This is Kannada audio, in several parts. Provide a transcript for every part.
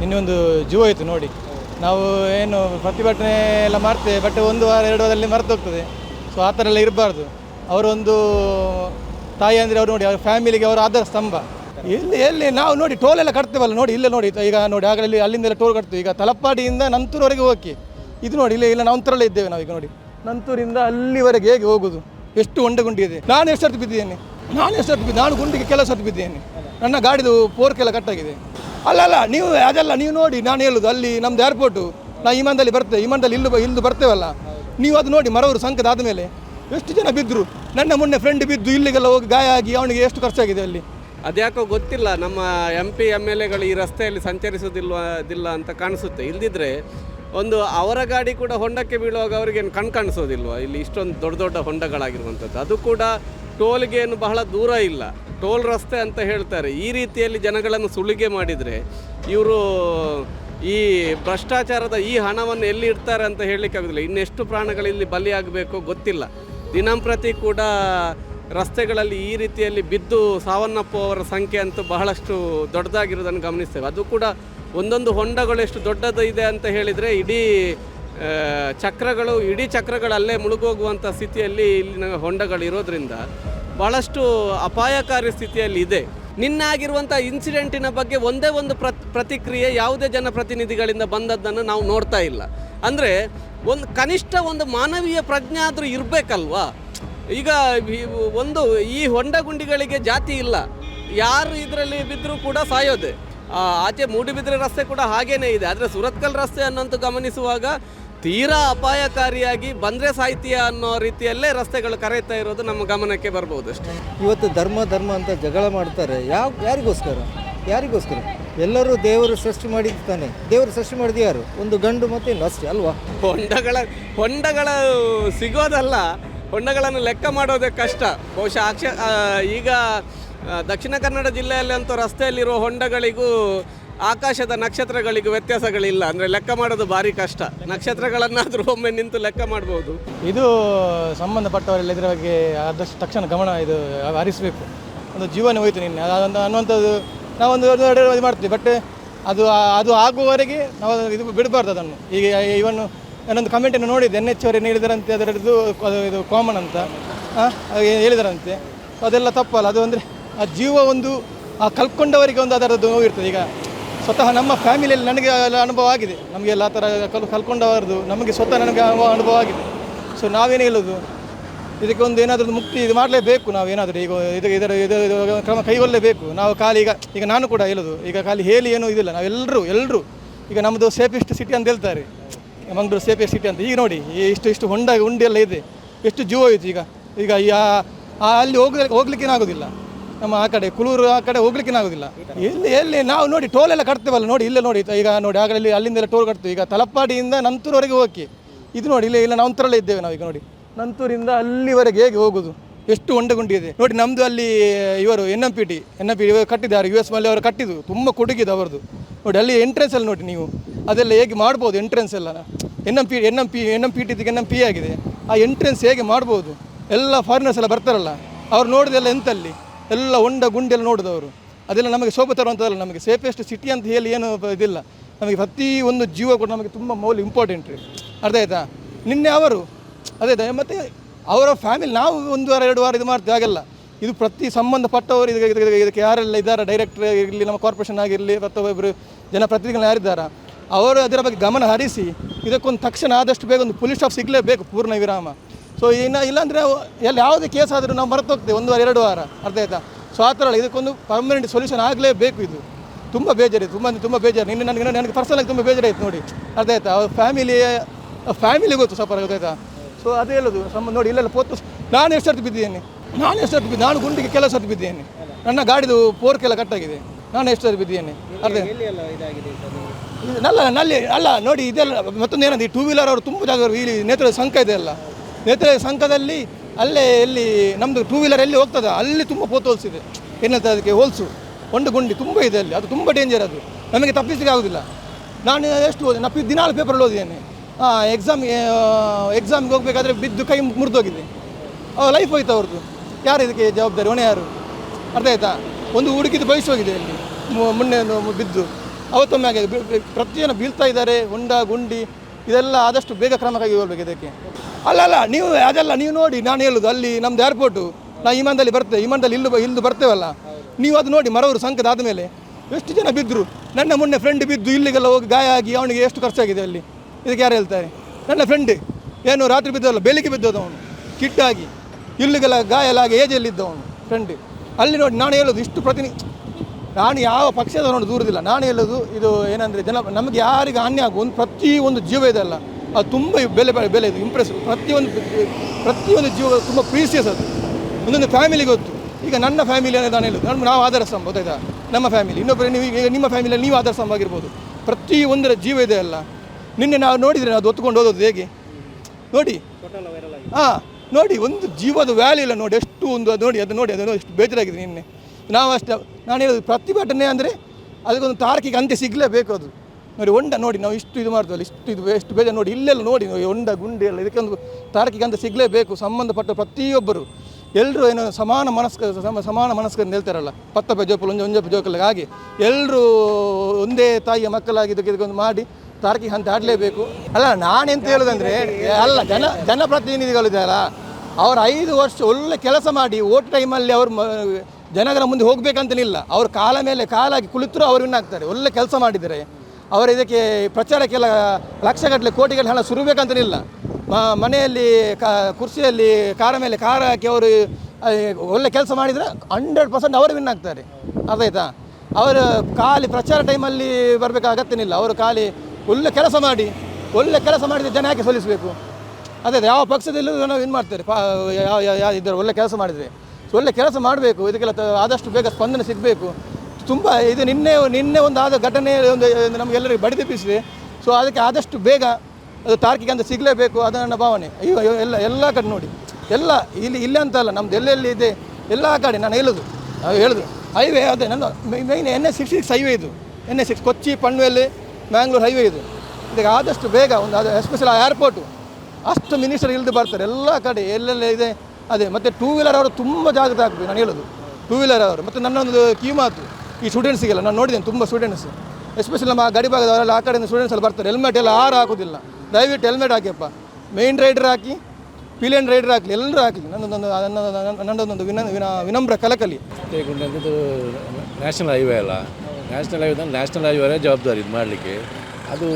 ನಿನ್ನೆ ಒಂದು ಜೀವ ಆಯಿತು ನೋಡಿ. ನಾವು ಏನು ಪ್ರತಿಭಟನೆ ಎಲ್ಲ ಮಾಡ್ತೇವೆ ಬಟ್ ಒಂದು ವಾರ, ಎರಡು ವಾರದಲ್ಲಿ ಮರೆತು ಹೋಗ್ತದೆ. ಸೊ ಆ ಥರ ಎಲ್ಲ ಇರಬಾರ್ದು. ಅವರೊಂದು ತಾಯಿ ಅಂದರೆ ಅವ್ರು ನೋಡಿ, ಅವ್ರ ಫ್ಯಾಮಿಲಿಗೆ ಅವರ ಆಧಾರ ಸ್ತಂಭ. ಇಲ್ಲಿ, ಎಲ್ಲಿ, ನಾವು ನೋಡಿ ಟೋಲ್ ಎಲ್ಲ ಕಟ್ತೇವಲ್ಲ ನೋಡಿ, ಇಲ್ಲೇ ನೋಡಿ, ಈಗ ನೋಡಿ ಆಗಲಿ ಅಲ್ಲಿಂದೆಲ್ಲ ಟೋಲ್ ಕಟ್ತೀವಿ. ಈಗ ತಲಪ್ಪಾಡಿಯಿಂದ ನಂತೂರವರೆಗೆ ಹೋಗಿ ಇದು ನೋಡಿ, ಇಲ್ಲ ಇಲ್ಲ, ನಂತರಲ್ಲೇ ಇದ್ದೇವೆ ನಾವೀಗ ನೋಡಿ. ನಂತೂರಿಂದ ಅಲ್ಲಿವರೆಗೆ ಹೇಗೆ ಹೋಗೋದು? ಎಷ್ಟು ಹೊಂಡ ಗುಂಡಿ ಇದೆ. ನಾನು ಎಷ್ಟು ಬಿದ್ದಿದ್ದೇನೆ ನಾನು ಎಷ್ಟು ಬಿದ್ದು? ನಾನು ಗುಂಡಿಗೆ ಕೆಲಸ ಬಿದ್ದೇನೆ. ನನ್ನ ಗಾಡಿದು ಪೋರ್ಕೆಲ್ಲ ಕಟ್ಟಾಗಿದೆ ಅಲ್ಲ ಅಲ್ಲ ನೀವು ಅದೆಲ್ಲ ನೀವು ನೋಡಿ, ನಾನು ಹೇಳುದು, ಅಲ್ಲಿ ನಮ್ದು ಏರ್ಪೋರ್ಟು ನಾ ವಿಮಾನದಲ್ಲಿ ಬರ್ತೇವೆ ವಿಮಾನದಲ್ಲಿ ಇಲ್ಲು ಇಲ್ಲಿ ಬರ್ತೇವಲ್ಲ. ನೀವು ಅದು ನೋಡಿ, ಮರವರು ಸಂಕದ ಆದಮೇಲೆ. ಎಷ್ಟು ಜನ ಬಿದ್ದರು ನನ್ನ ಮೊನ್ನೆ ಫ್ರೆಂಡ್ ಬಿದ್ದು ಇಲ್ಲಿಗೆಲ್ಲ ಹೋಗಿ ಗಾಯ ಆಗಿ ಅವನಿಗೆ ಎಷ್ಟು ಖರ್ಚಾಗಿದೆ ಅಲ್ಲಿ? ಅದ್ಯಾಕೋ ಗೊತ್ತಿಲ್ಲ, ನಮ್ಮ ಎಂ ಪಿ ಎಂ ಎಲ್ ಎಗಳು ಈ ರಸ್ತೆಯಲ್ಲಿ ಸಂಚರಿಸೋದಿಲ್ವದಿಲ್ಲ ಅಂತ ಕಾಣಿಸುತ್ತೆ. ಇಲ್ದಿದ್ರೆ ಒಂದು ಅವರ ಗಾಡಿ ಕೂಡ ಹೊಂಡಕ್ಕೆ ಬೀಳುವಾಗ ಅವರಿಗೇನು ಕಣ್ ಕಾಣಿಸೋದಿಲ್ವ? ಇಲ್ಲಿ ಇಷ್ಟೊಂದು ದೊಡ್ಡ ದೊಡ್ಡ ಹೊಂಡಗಳಾಗಿರುವಂಥದ್ದು ಅದು ಕೂಡ ಟೋಲ್ಗೆ ಏನು ಬಹಳ ದೂರ ಇಲ್ಲ. ಟೋಲ್ ರಸ್ತೆ ಅಂತ ಹೇಳ್ತಾರೆ. ಈ ರೀತಿಯಲ್ಲಿ ಜನಗಳನ್ನು ಸುಲಿಗೆ ಮಾಡಿದರೆ ಇವರು ಈ ಭ್ರಷ್ಟಾಚಾರದ ಈ ಹಣವನ್ನು ಎಲ್ಲಿ ಇಡ್ತಾರೆ ಅಂತ ಹೇಳಲಿಕ್ಕಾಗೋದಿಲ್ಲ ಇನ್ನೆಷ್ಟು ಪ್ರಾಣಗಳಿಲ್ಲಿ ಬಲಿಯಾಗಬೇಕು ಗೊತ್ತಿಲ್ಲ. ದಿನಂಪ್ರತಿ ಕೂಡ ರಸ್ತೆಗಳಲ್ಲಿ ಈ ರೀತಿಯಲ್ಲಿ ಬಿದ್ದು ಸಾವನ್ನಪ್ಪುವವರ ಸಂಖ್ಯೆ ಅಂತೂ ಬಹಳಷ್ಟು ದೊಡ್ಡದಾಗಿರೋದನ್ನು ಗಮನಿಸ್ತೇವೆ. ಅದು ಕೂಡ ಒಂದೊಂದು ಹೊಂಡಗಳು ಎಷ್ಟು ದೊಡ್ಡದು ಇದೆ ಅಂತ ಹೇಳಿದರೆ ಇಡೀ ಚಕ್ರಗಳು, ಇಡೀ ಚಕ್ರಗಳಲ್ಲೇ ಮುಳುಗೋಗುವಂಥ ಸ್ಥಿತಿಯಲ್ಲಿ ಇಲ್ಲಿನ ಹೊಂಡಗಳು ಬಹಳಷ್ಟು ಅಪಾಯಕಾರಿ ಸ್ಥಿತಿಯಲ್ಲಿ ಇದೆ. ನಿನ್ನಾಗಿರುವಂಥ ಇನ್ಸಿಡೆಂಟಿನ ಬಗ್ಗೆ ಒಂದೇ ಒಂದು ಪ್ರತ್ ಪ್ರತಿಕ್ರಿಯೆ ಯಾವುದೇ ಜನಪ್ರತಿನಿಧಿಗಳಿಂದ ಬಂದದ್ದನ್ನು ನಾವು ನೋಡ್ತಾ ಇಲ್ಲ. ಅಂದರೆ ಒಂದು ಕನಿಷ್ಠ ಒಂದು ಮಾನವೀಯ ಪ್ರಜ್ಞೆ ಆದರೂ ಇರಬೇಕಲ್ವಾ? ಈಗ ಒಂದು, ಈ ಹೊಂಡ ಗುಂಡಿಗಳಿಗೆ ಜಾತಿ ಇಲ್ಲ. ಯಾರು ಇದರಲ್ಲಿ ಬಿದ್ದರೂ ಕೂಡ ಸಾಯೋದೆ. ಆಚೆ ಮೂಡಿಬಿದ್ರೆ ರಸ್ತೆ ಕೂಡ ಹಾಗೇನೇ ಇದೆ. ಆದರೆ ಸುರತ್ಕಲ್ ರಸ್ತೆ ಅನ್ನೋಂಥ ಗಮನಿಸುವಾಗ ತೀರಾ ಅಪಾಯಕಾರಿಯಾಗಿ ಬಂದ್ರೆ ಸಾಹಿತ್ಯ ಅನ್ನೋ ರೀತಿಯಲ್ಲೇ ರಸ್ತೆಗಳು ಕರೆಯುತ್ತಾ ಇರೋದು ನಮ್ಮ ಗಮನಕ್ಕೆ ಬರ್ಬೋದು ಅಷ್ಟೇ. ಇವತ್ತು ಧರ್ಮ ಧರ್ಮ ಅಂತ ಜಗಳ ಮಾಡ್ತಾರೆ. ಯಾವ ಯಾರಿಗೋಸ್ಕರ? ಯಾರಿಗೋಸ್ಕರ? ಎಲ್ಲರೂ ದೇವರು ಸೃಷ್ಟಿ ಮಾಡಿದ್ದಾನೆ ದೇವರು ಸೃಷ್ಟಿ ಮಾಡಿದ ಯಾರು? ಒಂದು ಗಂಡು ಮತ್ತೆ ಅಷ್ಟೇ ಅಲ್ವಾ? ಹೊಂಡಗಳ ಹೊಂಡಗಳ ಸಿಗೋದಲ್ಲ ಹೊಂಡಗಳನ್ನು ಲೆಕ್ಕ ಮಾಡೋದೇ ಕಷ್ಟ. ಬಹುಶಃ ಅಕ್ಷ ಆ, ಈಗ ಆ, ದಕ್ಷಿಣ ಕನ್ನಡ ಜಿಲ್ಲೆಯಲ್ಲಿ ಅಂತೂ ರಸ್ತೆಯಲ್ಲಿರುವ ಹೊಂಡಗಳಿಗೂ ಆಕಾಶದ ನಕ್ಷತ್ರಗಳಿಗೂ ವ್ಯತ್ಯಾಸಗಳಿಲ್ಲ. ಅಂದರೆ ಲೆಕ್ಕ ಮಾಡೋದು ಭಾರಿ ಕಷ್ಟ. ನಕ್ಷತ್ರಗಳನ್ನಾದರೂ ಒಮ್ಮೆ ನಿಂತು ಲೆಕ್ಕ ಮಾಡ್ಬೋದು. ಇದು ಸಂಬಂಧಪಟ್ಟವರೆಲ್ಲ ಇದರ ಬಗ್ಗೆ ಆದಷ್ಟು ತಕ್ಷಣ ಗಮನ ಇದು ಹರಿಸಬೇಕು. ಒಂದು ಜೀವನ ಹೋಯಿತು ನಿನ್ನೆ. ಅದೊಂದು ಅನ್ನುವಂಥದ್ದು ನಾವೊಂದು ಇದು ಮಾಡ್ತೀವಿ. ಬಟ್ ಅದು ಅದು ಆಗುವವರೆಗೆ ನಾವು ಇದು ಬಿಡಬಾರ್ದು ಅದನ್ನು. ಈಗ ಇವನ್ನು ನಾನೊಂದು ಕಮೆಂಟನ್ನು ನೋಡಿದ್ದೆ. ಎನ್ ಎಚ್ ಅವರೇನು ಹೇಳಿದಾರಂತೆ, ಅದರದ್ದು ಅದು, ಇದು ಕಾಮನ್ ಅಂತ. ಹೇಳಿದಾರಂತೆ. ಅದೆಲ್ಲ ತಪ್ಪಲ್ಲ. ಅದು ಅಂದರೆ ಆ ಜೀವ ಒಂದು, ಆ ಕಲ್ಕೊಂಡವರಿಗೆ ಒಂದು ಅದರದ್ದು ನೋವು ಇರ್ತದೆ. ಈಗ ಸ್ವತಃ ನಮ್ಮ ಫ್ಯಾಮಿಲಿಯಲ್ಲಿ ನನಗೆ ಅನುಭವ ಆಗಿದೆ. ನಮಗೆಲ್ಲ ಆ ಥರ ಕಲ್, ಕಲ್ಕೊಂಡವರದು, ನಮಗೆ ಸ್ವತಃ ನನಗೆ ಅನುಭವ ಅನುಭವ ಆಗಿದೆ. ಸೊ ನಾವೇನು ಹೇಳೋದು? ಇದಕ್ಕೆ ಒಂದು ಏನಾದರೂ ಮುಕ್ತಿ ಇದು ಮಾಡಲೇಬೇಕು ನಾವು ಏನಾದರೂ ಈಗ ಇದು, ಇದರ, ಇದು ಇದು ಕ್ರಮ ಕೈಗೊಳ್ಳಲೇಬೇಕು. ನಾವು ಖಾಲಿ ಈಗ ಈಗ ನಾನು ಕೂಡ ಹೇಳೋದು, ಈಗ ಖಾಲಿ ಹೇಳಿ ಏನೂ ಇದಿಲ್ಲ. ನಾವೆಲ್ಲರೂ ಎಲ್ಲರೂ ಈಗ ನಮ್ಮದು ಸೇಫೆಸ್ಟ್ ಸಿಟಿ ಅಂತ ಹೇಳ್ತಾರೆ. ಮಂಗಳೂರು ಸೇಫೆಸ್ಟ್ ಸಿಟಿ ಅಂತ. ಈಗ ನೋಡಿ ಇಷ್ಟು ಇಷ್ಟು ಹೊಂಡ ಉಂಡಿ ಎಲ್ಲ ಇದೆ. ಎಷ್ಟು ಜೀವ ಹೋಯ್ತು ಈಗ. ಈಗ ಅಲ್ಲಿ ಹೋಗ್ಲಿಕ್ಕೆ, ಹೋಗ್ಲಿಕ್ಕೇನು ಆಗೋದಿಲ್ಲ. ನಮ್ಮ ಆ ಕಡೆ ಕುಲೂರು ಆ ಕಡೆ ಹೋಗ್ಲಿಕ್ಕೆ ಆಗೋದಿಲ್ಲ. ಇಲ್ಲಿ ಎಲ್ಲಿ? ನಾವು ನೋಡಿ ಟೋಲ್ ಎಲ್ಲ ಕಟ್ತೇವಲ್ಲ ನೋಡಿ, ಇಲ್ಲೇ ನೋಡಿ, ಈಗ ನೋಡಿ ಆಗಲಿ ಅಲ್ಲಿಂದೆಲ್ಲ ಟೋಲ್ ಕಟ್ತೀವಿ. ಈಗ ತಲಪಾಡಿಯಿಂದ ನಂತೂರವರೆಗೆ ಹೋಗಿ ಇದು ನೋಡಿ, ಇಲ್ಲ ಇಲ್ಲ ನಂತರಲ್ಲೇ ಇದ್ದೇವೆ ನಾವು ಈಗ ನೋಡಿ. ನಂತೂರಿಂದ ಅಲ್ಲಿವರೆಗೆ ಹೇಗೆ ಹೋಗುದು? ಎಷ್ಟು ಹೊಂಡಗುಂಡಿ ಇದೆ. ನೋಡಿ ನಮ್ಮದು ಅಲ್ಲಿ ಇವರು N M P T, N M P ಇವರು ಕಟ್ಟಿದ್ದಾರೆ. ಯು ಎಸ್ ಮಲ್ಲಿ ಅವರು ಕಟ್ಟಿದ್ದು. ತುಂಬ ಕೊಡುಗಿದೆ ಅವರದು. ನೋಡಿ, ಅಲ್ಲಿ ಎಂಟ್ರೆನ್ಸ್ ಅಲ್ಲಿ ನೋಡಿ ನೀವು. ಅದೆಲ್ಲ ಹೇಗೆ ಮಾಡ್ಬೋದು ಎಂಟ್ರೆನ್ಸ್ ಎಲ್ಲ? N M P, N M P, N M P T N M P ಆಗಿದೆ. ಆ ಎಂಟ್ರೆನ್ಸ್ ಹೇಗೆ ಮಾಡ್ಬೋದು? ಎಲ್ಲ ಫಾರಿನರ್ಸ್ ಎಲ್ಲ ಬರ್ತಾರಲ್ಲ. ಅವ್ರು ನೋಡಿದೆಲ್ಲ ಎಂತಲ್ಲಿ? ಎಲ್ಲ ಹೊಂಡ ಗುಂಡೆಲ್ಲ ನೋಡಿದವರು. ಅದೆಲ್ಲ ನಮಗೆ ಶೋಭೆ ತರುವಂಥದ್ದಲ್ಲ ನಮಗೆ. ಸೇಫೆಸ್ಟ್ ಸಿಟಿ ಅಂತ ಹೇಳಿ ಏನು ಇದಿಲ್ಲ. ನಮಗೆ ಪ್ರತಿ ಒಂದು ಜೀವ ಕೂಡ ನಮಗೆ ತುಂಬ ಮೌಲ್ಯ ಇಂಪಾರ್ಟೆಂಟ್ ರೀ. ಅರ್ಥ ಆಯ್ತಾ? ನಿನ್ನೆ ಅವರು, ಅದೇ ಮತ್ತು ಅವರ ಫ್ಯಾಮಿಲಿ ನಾವು ಒಂದು ವಾರ, ಎರಡು ವಾರ ಇದು ಮಾಡ್ತೀವಿ, ಹಾಗೆಲ್ಲ. ಇದು ಪ್ರತಿ ಸಂಬಂಧಪಟ್ಟವರು ಇದಕ್ಕೆ ಇದಕ್ಕೆ- ಯಾರೆಲ್ಲ ಇದ್ದಾರೆ? ಡೈರೆಕ್ಟರ್ ಆಗಿರಲಿ, ನಮ್ಮ ಕಾರ್ಪೊರೇಷನ್ ಆಗಿರಲಿ ಒಬ್ಬರು ಜನಪ್ರತಿನಿಧಿಗಳು ಯಾರಿದ್ದಾರೆ? ಅವರು ಅದರ ಬಗ್ಗೆ ಗಮನ ಹರಿಸಿ, ಇದಕ್ಕೊಂದು ತಕ್ಷಣ ಆದಷ್ಟು ಬೇಗ ಒಂದು ಪೊಲೀಸ್ ಸ್ಟಾಫ್ ಸಿಗಲೇಬೇಕು, ಪೂರ್ಣ ವಿರಾಮ. ಸೊ ಇನ್ನು ಇಲ್ಲಾಂದರೆ ಎಲ್ಲಿ ಯಾವುದೇ ಕೇಸ್ ಆದರೂ ನಾವು ಮರೆತು ಹೋಗ್ತೇವೆ, ಒಂದು ವಾರ, ಎರಡು ವಾರ ಅರ್ಥ ಆಯ್ತಾ? ಸೊ ಆ ಥರ ಅಲ್ಲ ಇದಕ್ಕೊಂದು ಪರ್ಮನೆಂಟ್ ಸೊಲ್ಯೂಷನ್ ಆಗಲೇಬೇಕು ಇದು. ತುಂಬ ಬೇಜಾರಿದೆ ತುಂಬ ತುಂಬ ಬೇಜಾರು. ನಿನ್ನೆ ನನಗೆ ನನಗೆ ಪರ್ಸನಲ್ಲಿ ತುಂಬ ಬೇಜಾರಾಯ್ತು ನೋಡಿ ಅರ್ಥ ಆಯ್ತಾ? ಫ್ಯಾಮಿಲಿ ಫ್ಯಾಮಿಲಿ ಗೊತ್ತು ಸ್ವಲ್ಪ ಗೊತ್ತಾಯ್ತಾ ಸೊ ಅದೇ ಹೇಳೋದು ಸಂಬಂಧ ನೋಡಿ, ಇಲ್ಲೆಲ್ಲ ಪೋತು ನಾನು ಎಷ್ಟು ಸರ್ತಿ ಬಿದ್ದಿದ್ದೇನೆ? ನಾನು ಎಷ್ಟು ಸರ್ತಿ ಬಿದ್ದೆ, ನಾನು ಗುಂಡಿಗೆ ಕೆಲವು ಸರ್ತಿ ಬಿದ್ದೇನೆ ನನ್ನ ಗಾಡಿದು ಪೋರ್ಕೆಲ್ಲ ಕಟ್ಟಾಗಿದೆ ನಾನು ಎಷ್ಟು ಸರ್ತಿ ಬಿದ್ದಿದ್ದೇನೆ? ಅರ್ಥ ಅಲ್ಲ ನಲ್ಲಿ ಅಲ್ಲ, ನೋಡಿ, ಇದೆಲ್ಲ ಮತ್ತೊಂದು ಏನಂದ್ರೆ, ಈ ಟೂ ವೀಲರ್ ಅವರು ತುಂಬ ಜಾಗ ಇಲ್ಲಿ ನೇತ್ರ ಸಂಕ ಇದೆ ಅಲ್ಲ? ನೇತ್ರ ಸಂಘದಲ್ಲಿ ಅಲ್ಲೇ ಎಲ್ಲಿ ನಮ್ಮದು ಟೂ ವೀಲರ್ ಎಲ್ಲಿ ಹೋಗ್ತದೆ, ಅಲ್ಲಿ ತುಂಬ ಪೋತ್ ಹೋಲ್ಸಿದೆ. ಏನಂತ ಅದಕ್ಕೆ, ಹೋಲ್ಸು. ಒಂದು ಗುಂಡಿ ತುಂಬ ಇದೆ ಅಲ್ಲಿ, ಅದು ತುಂಬ ಡೇಂಜರ್ ಅದು. ನಮಗೆ ತಪ್ಪಿಸಲಿಕ್ಕೆ ಆಗೋದಿಲ್ಲ. ನಾನು ಎಷ್ಟು ಓದಿ ನಾನು ದಿನಾಲು ಪೇಪರಲ್ಲಿ ಓದಿದ್ದೇನೆ. ಹಾಂ ಎಕ್ಸಾಮ್ ಎಕ್ಸಾಮ್ಗೆ ಹೋಗಬೇಕಾದ್ರೆ ಬಿದ್ದು ಕೈ ಮುರಿದೋಗಿದೆ. ಲೈಫ್ ಹೋಯ್ತು ಅವ್ರದ್ದು ಯಾರು ಇದಕ್ಕೆ ಜವಾಬ್ದಾರಿ? ಹೊಣೆ ಯಾರು ಅರ್ಥ ಆಯ್ತಾ? ಒಂದು ಹುಡುಕಿದ್ದು ಭವಿಷ್ಯ ಹೋಗಿದೆ ಅಲ್ಲಿ ಮೊನ್ನೆ ಬಿದ್ದು. ಅವತ್ತೊಮ್ಮೆ ಆಗಿದೆ ಪ್ರತಿಯೊಂದು ಬೀಳ್ತಾ ಇದ್ದಾರೆ ಹೊಂಡ ಗುಂಡಿ, ಇದೆಲ್ಲ ಆದಷ್ಟು ಬೇಗ ಕ್ರಮ ಕೈಗೊಳ್ಬೇಕು ಇದಕ್ಕೆ. ಅಲ್ಲ ಅಲ್ಲ ನೀವು ಅದೆಲ್ಲ ನೀವು ನೋಡಿ, ನಾನು ಹೇಳುದು, ಅಲ್ಲಿ ನಮ್ದು ಏರ್ಪೋರ್ಟು ನಾ ವಿಮಾನದಲ್ಲಿ ಬರ್ತೇವೆ ವಿಮಾನದಲ್ಲಿ ಇಲ್ಲು ಇಲ್ದು ಬರ್ತೇವಲ್ಲ, ನೀವು ಅದು ನೋಡಿ ಮರವರು ಸಂಕದ ಆದಮೇಲೆ. ಎಷ್ಟು ಜನ ಬಿದ್ದರು ನನ್ನ ಮೊನ್ನೆ ಫ್ರೆಂಡ್ ಬಿದ್ದು ಇಲ್ಲಿಗೆಲ್ಲ ಹೋಗಿ ಗಾಯ ಆಗಿ ಅವನಿಗೆ ಎಷ್ಟು ಖರ್ಚಾಗಿದೆ ಅಲ್ಲಿ? ಇದಕ್ಕೆ ಯಾರು ಹೇಳ್ತಾರೆ? ನನ್ನ ಫ್ರೆಂಡ್ ಏನು ರಾತ್ರಿ ಬಿದ್ದಲ್ಲ ಬೆಳಿಗ್ಗೆ ಬಿದ್ದದ ಅವನು. ಕಿಟ್ಟಾಗಿ, ಇಲ್ಲಿಗೆಲ್ಲ ಗಾಯ ಎಲ್ಲ ಆಗಿ ಏಜಲ್ಲಿದ್ದ ಅವನು ಫ್ರೆಂಡ್ ಅಲ್ಲಿ ನೋಡಿ, ನಾನು ಹೇಳೋದು ಇಷ್ಟು ಪ್ರತಿನಿ, ನಾನು ಯಾವ ಪಕ್ಷದ ನೋಡಿ ದೂರದಿಲ್ಲ. ನಾನು ಹೇಳೋದು ಇದು ಏನಂದರೆ, ಜನ, ನಮಗೆ ಯಾರಿಗೆ ಹಾನಿ ಆಗು ಒಂದು ಪ್ರತಿಯೊಂದು ಜೀವ ಇದೆ ಅಲ್ಲ. ಅದು ತುಂಬ ಬೆಲೆ ಬೆಲೆ ಇದು ಇಂಪ್ರೆಸ್ ಪ್ರತಿಯೊಂದು ಪ್ರತಿಯೊಂದು ಜೀವ ತುಂಬ ಪ್ರೀಸಿಯಸ್ ಅದು. ಒಂದೊಂದು ಫ್ಯಾಮಿಲಿ ಗೊತ್ತು. ಈಗ ನನ್ನ ಫ್ಯಾಮಿಲಿ ಅನ್ನೋದು ನಾನು ಹೇಳೋದು. ನಾನು ನಾವು ಆಧಾರ ಸ್ತಂಭ ಗೊತ್ತಾಯ್ತಾ ನಮ್ಮ ಫ್ಯಾಮಿಲಿ ಇನ್ನೊಬ್ಬರು ನೀವು, ಈಗ ನಿಮ್ಮ ಫ್ಯಾಮಿಲಿಯಲ್ಲಿ ನೀವು ಆಧಾರ ಸ್ತಂಭ ಆಗಿರ್ಬೋದು ಪ್ರತಿಯೊಂದರ ಜೀವ ಇದೆ ಅಲ್ಲ. ನಿನ್ನೆ ನಾವು ನೋಡಿದರೆ ಅದು ಹೊತ್ಕೊಂಡು ಹೋಗೋದು ಹೇಗೆ? ನೋಡಿ. ಹಾಂ, ನೋಡಿ, ಒಂದು ಜೀವದ ವ್ಯಾಲ್ಯೂ ಇಲ್ಲ ನೋಡಿ. ಎಷ್ಟು ಒಂದು, ಅದು ನೋಡಿ ಅದು ನೋಡಿ, ಅದು ಎಷ್ಟು ಬೇಜಾರಾಗಿದೆ ನಿನ್ನೆ. ನಾವು ಅಷ್ಟೇ ನಾನು ಹೇಳೋದು ಪ್ರತಿಭಟನೆ ಅಂದರೆ ಅದಕ್ಕೊಂದು ತಾರ್ಕಿಕ ಅಂತ್ಯ ಸಿಗಲೇಬೇಕು ಅದು. ನೋಡಿ ಹೊಂಡ ನೋಡಿ, ನಾವು ಇಷ್ಟು ಇದು ಮಾಡ್ತೀವಲ್ಲ, ಇಷ್ಟು ಇದು ಎಷ್ಟು ಬೇಜಾರು ನೋಡಿ, ಇಲ್ಲೆಲ್ಲ ನೋಡಿ ನೋಡಿ ಹೊಂಡ, ಗುಂಡಿ ಎಲ್ಲ ಇದಕ್ಕೊಂದು ತಾರಕಿಗೆ ಅಂತ ಸಿಗಲೇಬೇಕು, ಸಂಬಂಧಪಟ್ಟ ಪ್ರತಿಯೊಬ್ಬರು. ಎಲ್ಲರೂ ಏನೋ ಸಮಾನ ಮನಸ್ಕ, ಸಮ, ಸಮಾನ ಮನಸ್ಕಂದು ಹೇಳ್ತಾರಲ್ಲ ಪತ್ತಪ್ಪ ಜೋಪಲ್ ಒಂಜ ಒಂಜಪ್ಪ ಜೋಕಲ್ ಎಲ್ಲರೂ ಒಂದೇ ತಾಯಿಯ ಮಕ್ಕಳಾಗಿ ಇದಕ್ಕೆ ಇದಕ್ಕೊಂದು ಮಾಡಿ ತಾರಕಿ ಹಂತ ಆಡಲೇಬೇಕು ಅಲ್ಲ, ನಾನೆಂತ ಹೇಳೋದಂದ್ರೆ, ಅಲ್ಲ, ಜನ ಜನಪ್ರತಿನಿಧಿಗಳು ಇದೆಯಲ್ಲ ಅವರು ಐದು ವರ್ಷ ಒಳ್ಳೆ ಕೆಲಸ ಮಾಡಿ, ಓಟ್ ಟೈಮಲ್ಲಿ ಅವರು ಜನಗಳ ಮುಂದೆ ಹೋಗಬೇಕಂತಲಿಲ್ಲ ಅವ್ರ ಕಾಲ ಮೇಲೆ ಕಾಲಾಗಿ ಕುಳಿತರೂ ಅವ್ರು ವಿನ್ ಒಳ್ಳೆ ಕೆಲಸ ಮಾಡಿದ್ದಾರೆ ಅವರು ಇದಕ್ಕೆ ಪ್ರಚಾರಕ್ಕೆಲ್ಲ ಲಕ್ಷಗಟ್ಟಲೆ ಕೋಟಿಗಟ್ಟಲೆ ಹಣ ಸುರಬೇಕಂತನಿಲ್ಲ ಮ- ಮನೆಯಲ್ಲಿ ಕಾ, ಕುರ್ಚಿಯಲ್ಲಿ ಕಾರ ಮೇಲೆ ಕಾರ ಹಾಕಿ ಅವರು ಒಳ್ಳೆ ಕೆಲಸ ಮಾಡಿದರೆ ಹಂಡ್ರೆಡ್ ಪರ್ಸೆಂಟ್ ಅವರು ವಿನ್ ಆಗ್ತಾರೆ. ಅದಾಯ್ತಾ ಅವರು ಖಾಲಿ ಪ್ರಚಾರ ಟೈಮಲ್ಲಿ ಬರಬೇಕಾಗತ್ತೇನಿಲ್ಲ ಅವರು ಖಾಲಿ ಒಳ್ಳೆ ಕೆಲಸ ಮಾಡಿ, ಒಳ್ಳೆ ಕೆಲಸ ಮಾಡಿದರೆ ಜನ ಯಾಕೆ ಸೋಲಿಸಬೇಕು? ಅದೇ ಅದೇ, ಯಾವ ಪಕ್ಷದಲ್ಲೂ ನಾವು ವಿನ್ ಮಾಡ್ತಾರೆ. ಪಾ ಯಾವ ಯಾವ ಇದ್ದಾರೆ ಒಳ್ಳೆ ಕೆಲಸ ಮಾಡಿದರೆ. ಒಳ್ಳೆ ಕೆಲಸ ಮಾಡಬೇಕು. ಇದಕ್ಕೆಲ್ಲ ಆದಷ್ಟು ಬೇಗ ಸ್ಪಂದನೆ ಸಿಗಬೇಕು. ತುಂಬ ಇದು ನಿನ್ನೆ ನಿನ್ನೆ ಒಂದು ಆದ ಘಟನೆ ಒಂದು ನಮಗೆಲ್ಲರಿಗೂ ಬಡಿದೆಬ್ಬಿಸಿದೆ ಸೊ ಅದಕ್ಕೆ ಆದಷ್ಟು ಬೇಗ ಅದು ತಾರ್ಕಿಕ ಅಂತ ಸಿಗಲೇಬೇಕು ಅದು ನನ್ನ ಭಾವನೆ. ಅಯ್ಯೋ ಎಲ್ಲ ಎಲ್ಲ ಕಡೆ ನೋಡಿ. ಎಲ್ಲ, ಇಲ್ಲಿ, ಇಲ್ಲ ಅಂತ ಅಲ್ಲ, ನಮ್ದು ಎಲ್ಲೆಲ್ಲಿ ಇದೆ, ಎಲ್ಲ ಕಡೆ ನಾನು ಹೇಳೋದು ನಾವು ಹೇಳೋದು. ಹೈವೇ ಅದೇ, ನನ್ನ main N S six six highway ಇದು. ಎನ್ ಎಸ್ ಸಿಕ್ಸ್ ಕೊಚ್ಚಿ ಪಣ್ವೆಲ್ಲಿ ಮ್ಯಾಂಗ್ಳೂರು ಹೈವೇ ಇದು. ಇದಕ್ಕೆ ಆದಷ್ಟು ಬೇಗ ಒಂದು, ಅದು ಎಸ್ಪೆಷಲ್ ಆ ಏರ್ಪೋರ್ಟು ಅಷ್ಟು ಮಿನಿಸ್ಟರ್ ಇಳಿದು ಬರ್ತಾರೆ, ಎಲ್ಲ ಕಡೆ, ಎಲ್ಲೆಲ್ಲ ಇದೆ. ಅದೇ, ಮತ್ತು ಟೂ ವೀಲರ್ ಅವರು ತುಂಬ ಜಾಗ್ರತೆ ಆಗಬೇಕು, ನಾನು ಹೇಳೋದು. ಟೂ ವೀಲರ್ ಅವರು, ಮತ್ತು ನನ್ನೊಂದು ಕಿವಿಮಾತು ಈ ಸ್ಟೂಡೆಂಟ್ಸಿಗೆಲ್ಲ ನಾನು ನೋಡಿದ್ದೇನೆ ತುಂಬ ಸ್ಟೂಡೆಂಟ್ಸ್ ಎಸ್ಪೆಷಲಿ ನಮ್ಮ ಗಡಿ ಭಾಗದವರೆಲ್ಲ ಆ ಕಡೆಯಿಂದ ಸ್ಟೂಡೆಂಟ್ಸ್ ಎಲ್ಲ ಬರ್ತಾರೆ. ಹೆಲ್ಮೆಟ್ ಎಲ್ಲ ಆರು ಹಾಕೋದಿಲ್ಲ. ದಯವಿಟ್ಟು ಹೆಲ್ಮೆಟ್ ಹಾಕಿಯಪ್ಪ. ಮೇನ್ ರೈಡರ್ ಹಾಕಿ ಪಿಲಿಯನ್ ರೈಡರ್ ಹಾಕಲಿ, ಎಲ್ಲರೂ ಹಾಕಲಿ. ನನ್ನದೊಂದು ನನ್ನ- ನನ್ನದೊಂದು ವಿನ ವಿನ, ವಿನಮ್ರ ಕಲಕಲಿ. ನ್ಯಾಷನಲ್ ಹೈವೇ ಅಲ್ಲ. ನ್ಯಾಷನಲ್ ಹೈವೇ ನ್ಯಾಷನಲ್ ಹೈವೇ ಜವಾಬ್ದಾರಿ ಇದು ಮಾಡಲಿಕ್ಕೆ. ಅದು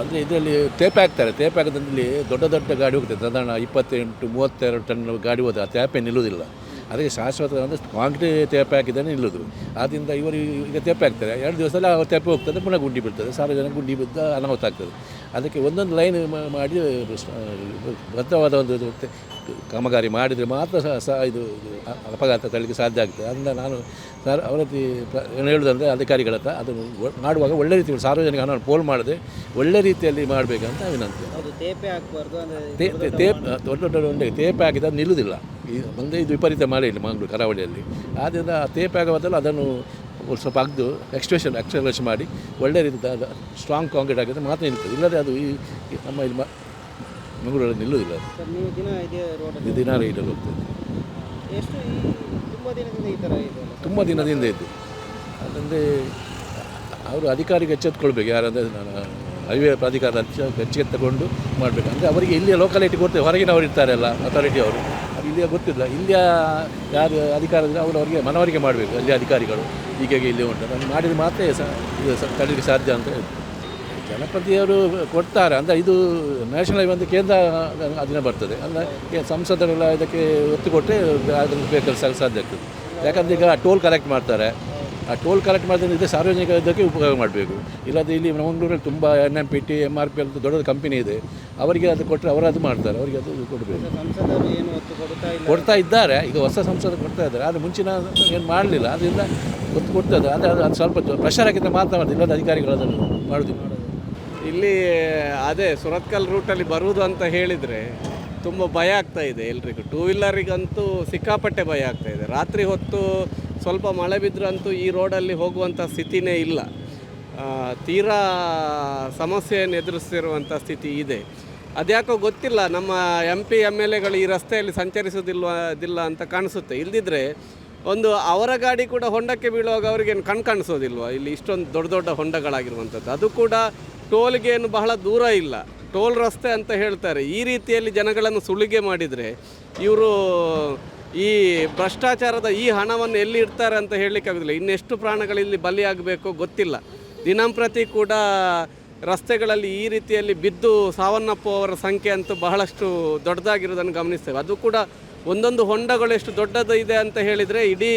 ಅಂದರೆ ಇದರಲ್ಲಿ ತೇಪೆ ಹಾಕ್ತಾರೆ. ತೇಪೆ ಹಾಕೋದ್ರಲ್ಲಿ ದೊಡ್ಡ ದೊಡ್ಡ ಗಾಡಿ ಹೋಗ್ತದೆ. ಸಾಧಾರಣ ಇಪ್ಪತ್ತೆಂಟು, ಮೂವತ್ತೆರಡು ಟನ್ ಗಾಡಿ ಹೋದರೆ ಆ ತೇಪೆ ನಿಲ್ಲುವುದಿಲ್ಲ ಅದಕ್ಕೆ ಶಾಶ್ವತ ಅಂದರೆ ಕಾಂಕ್ರೀಟ್ ತೇಪೆ ಹಾಕಿದ್ದಾನೆ ನಿಲ್ಲೋದು. ಆದ್ದರಿಂದ ಇವರು ಈಗ ತೇಪೆ ಹಾಕ್ತಾರೆ. ಎರಡು ದಿವಸದಲ್ಲಿ ಅವರು ತೇಪೆ ಹೋಗ್ತದೆ, ಪುನಃ ಗುಂಡಿ ಬೀಳ್ತದೆ. ಸಾರ್ವಜನಿಕ ಗುಂಡಿ ಬಿದ್ದ ಅನಾಹುತ ಆಗ್ತದೆ. ಅದಕ್ಕೆ ಒಂದೊಂದು ಲೈನ್ ಮಾಡಿ ಭದ್ರವಾದ ಒಂದು ಕಾಮಗಾರಿ ಮಾಡಿದರೆ ಮಾತ್ರ ಸಹ ಸಹ ಇದು ಅಪಘಾತ ತಡೆಯಲಿಕ್ಕೆ ಸಾಧ್ಯ ಆಗ್ತದೆ ಅದರಿಂದ ನಾನು ಸರ್ ಅವರತಿ ಏನು ಹೇಳುವುದಂದರೆ ಅಧಿಕಾರಿಗಳ ಹತ್ರ ಅದನ್ನು ಮಾಡುವಾಗ ಒಳ್ಳೆ ರೀತಿಯಲ್ಲಿ ಸಾರ್ವಜನಿಕ ಹಣವನ್ನು ಪೋಲ್ ಮಾಡದೆ ಒಳ್ಳೆ ರೀತಿಯಲ್ಲಿ ಮಾಡಬೇಕಂತ ವಿನಂತಿ. ತೇಪೆ ದೊಡ್ಡ ದೊಡ್ಡ ಒಂದೇ ತೇಪೆ ಹಾಕಿದ್ರೆ ಅದು ನಿಲ್ಲುವುದಿಲ್ಲ ಈ ಮುಂದೆ ಇದು ವಿಪರೀತ ಮಳೆ ಇಲ್ಲಿ ಮಂಗಳೂರು ಕರಾವಳಿಯಲ್ಲಿ. ಆದ್ದರಿಂದ ಆ ತೇಪೆ ಆಗುವ ಬದಲು ಅದನ್ನು ಸ್ವಲ್ಪ ಅಗ್ದು ಎಕ್ಸ್ಟ್ರೇಷನ್ ಎಕ್ಸ್ಟ್ರೇಷನ್ ಮಾಡಿ ಒಳ್ಳೆ ರೀತಿ ಸ್ಟ್ರಾಂಗ್ ಕಾಂಕ್ರೀಟ್ ಆಗಿದೆ ಮಾತ್ರ ನಿಲ್ತದೆ. ಇಲ್ಲದೆ ಅದು ಈ ನಮ್ಮ ಇಲ್ಲಿ ಮಂಗಳೂರಲ್ಲಿ ನಿಲ್ಲುವುದಿಲ್ಲ. ಸರ್ ನೀವು ದಿನ ಇದೇ ದಿನ ಹೋಗ್ತದೆ ಎಷ್ಟು ಈ ತುಂಬ ದಿನದಿಂದ ಈ ಥರ ಇದೆ ತುಂಬ ದಿನದಿಂದ ಇದ್ದು ಅದಂದರೆ ಅವರು ಅಧಿಕಾರಿಗೆ ಎಚ್ಚೆತ್ಕೊಳ್ಬೇಕು. ಯಾರಂದರೆ ನಾನು ಹೈವೇ ಪ್ರಾಧಿಕಾರ ಹೆಚ್ಚಿಗೆ ತಗೊಂಡು ಮಾಡಬೇಕು. ಅಂದರೆ ಅವರಿಗೆ ಇಲ್ಲಿಯ ಲೋಕಾಲಿಟಿ ಗೊತ್ತೇ ಹೊರಗಿನವರು ಇರ್ತಾರಲ್ಲ ಅಥಾರಿಟಿ ಅವರು. ಅದು ಇಲ್ಲಿಯ ಗೊತ್ತಿಲ್ಲ. ಇಲ್ಲಿಯ ಯಾರು ಅಧಿಕಾರ ಅವರು ಅವರಿಗೆ ಮನವರಿಕೆ ಮಾಡಬೇಕು ಅಲ್ಲಿ ಅಧಿಕಾರಿಗಳು. ಹೀಗೆ ಇಲ್ಲಿ ಉಂಟು. ಅದನ್ನು ಮಾಡಿದರೆ ಮಾತ್ರ ಸಹ ಇದು ತಡೀಲಿಕ್ಕೆ ಸಾಧ್ಯ ಅಂತ ಹೇಳ್ತಾರೆ ಜನಪ್ರತಿಯವರು ಕೊಡ್ತಾರೆ. ಅಂದರೆ ಇದು ನ್ಯಾಷನಲ್ ಒಂದು ಕೇಂದ್ರ ಅದನ್ನ ಬರ್ತದೆ. ಅಂದರೆ ಸಂಸದರೆಲ್ಲ ಇದಕ್ಕೆ ಒತ್ತು ಕೊಟ್ಟರೆ ಅದನ್ನು ಬೇಕಾದ್ರೆ ಸಾಗ ಸಾಧ್ಯ ಆಗ್ತದೆ. ಯಾಕಂದರೆ ಈಗ ಟೋಲ್ ಕಲೆಕ್ಟ್ ಮಾಡ್ತಾರೆ. ಆ ಟೋಲ್ ಕಲೆಕ್ಟ್ ಮಾಡಿದ್ರೆ ಇದೆ ಸಾರ್ವಜನಿಕ ಇದಕ್ಕೆ ಉಪಯೋಗ ಮಾಡಬೇಕು. ಇಲ್ಲದೆ ಇಲ್ಲಿ ಮಂಗಳೂರಲ್ಲಿ ತುಂಬ N M P T M R P ಅಂತ ದೊಡ್ಡ ಕಂಪನಿ ಇದೆ. ಅವರಿಗೆ ಅದು ಕೊಟ್ಟರೆ ಅವರು ಅದು ಮಾಡ್ತಾರೆ. ಅವರಿಗೆ ಅದು ಕೊಡಬೇಕು. ಸಂಸದರು ಕೊಡ್ತಾ ಕೊಡ್ತಾ ಇದ್ದಾರೆ. ಈಗ ಹೊಸ ಸಂಸದ ಕೊಡ್ತಾ ಇದ್ದಾರೆ. ಆದರೆ ಮುಂಚಿನ ಏನು ಮಾಡಲಿಲ್ಲ. ಅದರಿಂದ ಒತ್ತು ಕೊಡ್ತದೆ ಆದರೆ ಅದು ಸ್ವಲ್ಪ ಪ್ರೆಷರ್ ಹಾಕಿದ್ರೆ ಮಾತ್ರ ಮಾಡೋದು ಇಲ್ಲದ ಅಧಿಕಾರಿಗಳು ಅದನ್ನು ಮಾಡೋದಿಲ್ಲ. ಇಲ್ಲಿ, ಅದೇ ಸುರತ್ಕಲ್ ರೂಟಲ್ಲಿ ಬರುವುದು ಅಂತ ಹೇಳಿದರೆ ತುಂಬ ಭಯ ಆಗ್ತಾ ಇದೆ ಎಲ್ರಿಗೂ. ಟೂ ವೀಲರಿಗಂತೂ ಸಿಕ್ಕಾಪಟ್ಟೆ ಭಯ ಆಗ್ತಾ ಇದೆ. ರಾತ್ರಿ ಹೊತ್ತು ಸ್ವಲ್ಪ ಮಳೆ ಬಿದ್ದರಂತೂ ಈ ರೋಡಲ್ಲಿ ಹೋಗುವಂಥ ಸ್ಥಿತಿನೇ ಇಲ್ಲ. ತೀರಾ ಸಮಸ್ಯೆಯನ್ನು ಎದುರಿಸ್ತಿರುವಂಥ ಸ್ಥಿತಿ ಇದೆ. ಅದ್ಯಾಕೋ ಗೊತ್ತಿಲ್ಲ, ನಮ್ಮ ಎಂ ಪಿ ಎಂ ಎಲ್ ಎಗಳು ಈ ರಸ್ತೆಯಲ್ಲಿ ಸಂಚರಿಸೋದಿಲ್ವ ದಿಲ್ಲ ಅಂತ ಕಾಣಿಸುತ್ತೆ. ಇಲ್ದಿದ್ರೆ ಒಂದು ಅವರ ಗಾಡಿ ಕೂಡ ಹೊಂಡಕ್ಕೆ ಬೀಳುವಾಗ ಅವರಿಗೇನು ಕಣ್ ಕಾಣಿಸೋದಿಲ್ವ? ಇಲ್ಲಿ ಇಷ್ಟೊಂದು ದೊಡ್ಡ ದೊಡ್ಡ ಹೊಂಡಗಳಾಗಿರುವಂಥದ್ದು ಅದು ಕೂಡ ಟೋಲ್ಗೆ ಏನು ಬಹಳ ದೂರ ಇಲ್ಲ. ಟೋಲ್ ರಸ್ತೆ ಅಂತ ಹೇಳ್ತಾರೆ. ಈ ರೀತಿಯಲ್ಲಿ ಜನಗಳನ್ನು ಸುಲಿಗೆ ಮಾಡಿದರೆ ಇವರು ಈ ಭ್ರಷ್ಟಾಚಾರದ ಈ ಹಣವನ್ನು ಎಲ್ಲಿ ಇಡ್ತಾರೆ ಅಂತ ಹೇಳಲಿಕ್ಕಾಗೋದಿಲ್ಲ ಇನ್ನೆಷ್ಟು ಪ್ರಾಣಗಳಿಲ್ಲಿ ಬಲಿಯಾಗಬೇಕೋ ಗೊತ್ತಿಲ್ಲ. ದಿನಂಪ್ರತಿ ಕೂಡ ರಸ್ತೆಗಳಲ್ಲಿ ಈ ರೀತಿಯಲ್ಲಿ ಬಿದ್ದು ಸಾವನ್ನಪ್ಪುವವರ ಸಂಖ್ಯೆ ಅಂತೂ ಬಹಳಷ್ಟು ದೊಡ್ಡದಾಗಿರೋದನ್ನು ಗಮನಿಸ್ತೇವೆ. ಅದು ಕೂಡ ಒಂದೊಂದು ಹೊಂಡಗಳು ಎಷ್ಟು ದೊಡ್ಡದು ಇದೆ ಅಂತ ಹೇಳಿದರೆ ಇಡೀ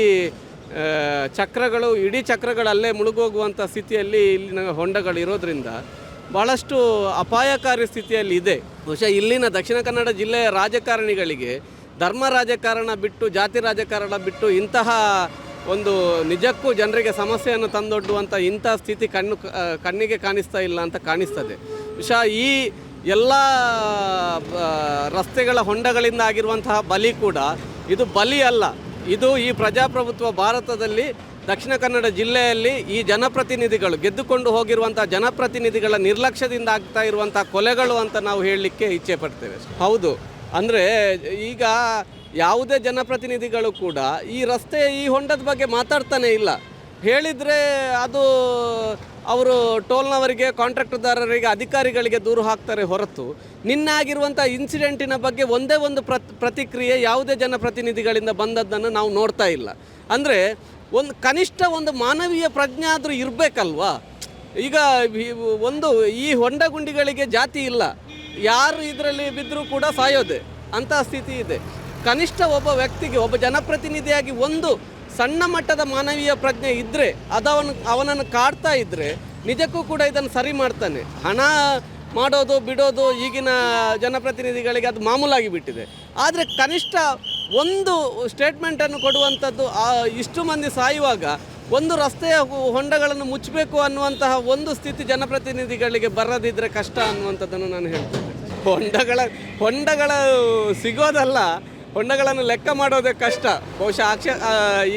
ಚಕ್ರಗಳು ಇಡೀ ಚಕ್ರಗಳು ಅಲ್ಲೇ ಮುಳುಗೋಗುವಂಥ ಸ್ಥಿತಿಯಲ್ಲಿ ಇಲ್ಲಿನ ಹೊಂಡಗಳು ಇರೋದ್ರಿಂದ ಬಹಳಷ್ಟು ಅಪಾಯಕಾರಿ ಸ್ಥಿತಿಯಲ್ಲಿ ಇದೆ. ಬಹುಶಃ ಇಲ್ಲಿನ ದಕ್ಷಿಣ ಕನ್ನಡ ಜಿಲ್ಲೆಯ ರಾಜಕಾರಣಿಗಳಿಗೆ ಧರ್ಮ ರಾಜಕಾರಣ ಬಿಟ್ಟು ಜಾತಿ ರಾಜಕಾರಣ ಬಿಟ್ಟು ಇಂತಹ ಒಂದು ನಿಜಕ್ಕೂ ಜನರಿಗೆ ಸಮಸ್ಯೆಯನ್ನು ತಂದೊಡ್ಡುವಂಥ ಇಂಥ ಸ್ಥಿತಿ ಕಣ್ಣು ಕಣ್ಣಿಗೆ ಕಾಣಿಸ್ತಾ ಇಲ್ಲ ಅಂತ ಕಾಣಿಸ್ತದೆ. ಬಹುಶಃ ಈ ಎಲ್ಲ ರಸ್ತೆಗಳ ಹೊಂಡಗಳಿಂದ ಆಗಿರುವಂತಹ ಬಲಿ ಕೂಡ ಇದು ಬಲಿ ಅಲ್ಲ. ಇದು ಈ ಪ್ರಜಾಪ್ರಭುತ್ವ ಭಾರತದಲ್ಲಿ ದಕ್ಷಿಣ ಕನ್ನಡ ಜಿಲ್ಲೆಯಲ್ಲಿ ಈ ಜನಪ್ರತಿನಿಧಿಗಳು, ಗೆದ್ದುಕೊಂಡು ಹೋಗಿರುವಂಥ ಜನಪ್ರತಿನಿಧಿಗಳ ನಿರ್ಲಕ್ಷ್ಯದಿಂದ ಆಗ್ತಾ ಇರುವಂಥ ಕೊಲೆಗಳು ಅಂತ ನಾವು ಹೇಳಲಿಕ್ಕೆ ಇಚ್ಛೆ ಪಡ್ತೇವೆ. ಹೌದು. ಅಂದರೆ ಈಗ ಯಾವುದೇ ಜನಪ್ರತಿನಿಧಿಗಳು ಕೂಡ ಈ ರಸ್ತೆ ಈ ಹೊಂಡದ ಬಗ್ಗೆ ಮಾತಾಡ್ತಾನೆ ಇಲ್ಲ. ಹೇಳಿದರೆ ಅದು ಅವರು ಟೋಲ್ನವರಿಗೆ, ಕಾಂಟ್ರಾಕ್ಟರ್ದಾರರಿಗೆ, ಅಧಿಕಾರಿಗಳಿಗೆ ದೂರು ಹಾಕ್ತಾರೆ ಹೊರತು ನಿನ್ನಾಗಿರುವಂಥ ಇನ್ಸಿಡೆಂಟಿನ ಬಗ್ಗೆ ಒಂದೇ ಒಂದು ಪ್ರತ್, ಪ್ರತಿಕ್ರಿಯೆ ಯಾವುದೇ ಜನಪ್ರತಿನಿಧಿಗಳಿಂದ ಬಂದದ್ದನ್ನು ನಾವು ನೋಡ್ತಾ ಇಲ್ಲ. ಅಂದರೆ ಒಂದು ಕನಿಷ್ಠ ಒಂದು ಮಾನವೀಯ ಪ್ರಜ್ಞೆ ಆದರೂ ಇರಬೇಕಲ್ವಾ? ಈಗ ಒಂದು ಈ ಹೊಂಡ ಗುಂಡಿಗಳಿಗೆ ಜಾತಿ ಇಲ್ಲ. ಯಾರು ಇದರಲ್ಲಿ ಬಿದ್ದರೂ ಕೂಡ ಸಾಯೋದೆ. ಅಂತಹ ಸ್ಥಿತಿ ಇದೆ. ಕನಿಷ್ಠ ಒಬ್ಬ ವ್ಯಕ್ತಿಗೆ, ಒಬ್ಬ ಜನಪ್ರತಿನಿಧಿಯಾಗಿ ಒಂದು ಸಣ್ಣ ಮಟ್ಟದ ಮಾನವೀಯ ಪ್ರಜ್ಞೆ ಇದ್ದರೆ ಅದವನು ಅವನನ್ನು ಕಾಡ್ತಾ ಇದ್ದರೆ ನಿಜಕ್ಕೂ ಕೂಡ ಇದನ್ನು ಸರಿ ಮಾಡ್ತಾನೆ. ಹಣ ಮಾಡೋದು, ಬಿಡೋದು ಈಗಿನ ಜನಪ್ರತಿನಿಧಿಗಳಿಗೆ ಅದು ಮಾಮೂಲಾಗಿ ಬಿಟ್ಟಿದೆ. ಆದರೆ ಕನಿಷ್ಠ ಒಂದು ಸ್ಟೇಟ್ಮೆಂಟನ್ನು ಕೊಡುವಂಥದ್ದು ಇಷ್ಟು ಮಂದಿ ಸಾಯುವಾಗ ಒಂದು ರಸ್ತೆಯ ಹೊಂಡಗಳನ್ನು ಮುಚ್ಚಬೇಕು ಅನ್ನುವಂತಹ ಒಂದು ಸ್ಥಿತಿ ಜನಪ್ರತಿನಿಧಿಗಳಿಗೆ ಬರದಿದ್ದರೆ ಕಷ್ಟ ಅನ್ನುವಂಥದ್ದನ್ನು ನಾನು ಹೇಳ್ತೇನೆ. ಹೊಂಡಗಳ ಹೊಂಡಗಳ ಸಿಗೋದಲ್ಲ ಹೊಂಡಗಳನ್ನು ಲೆಕ್ಕ ಮಾಡೋದೇ ಕಷ್ಟ. ಬಹುಶಃ ಅಕ್ಷ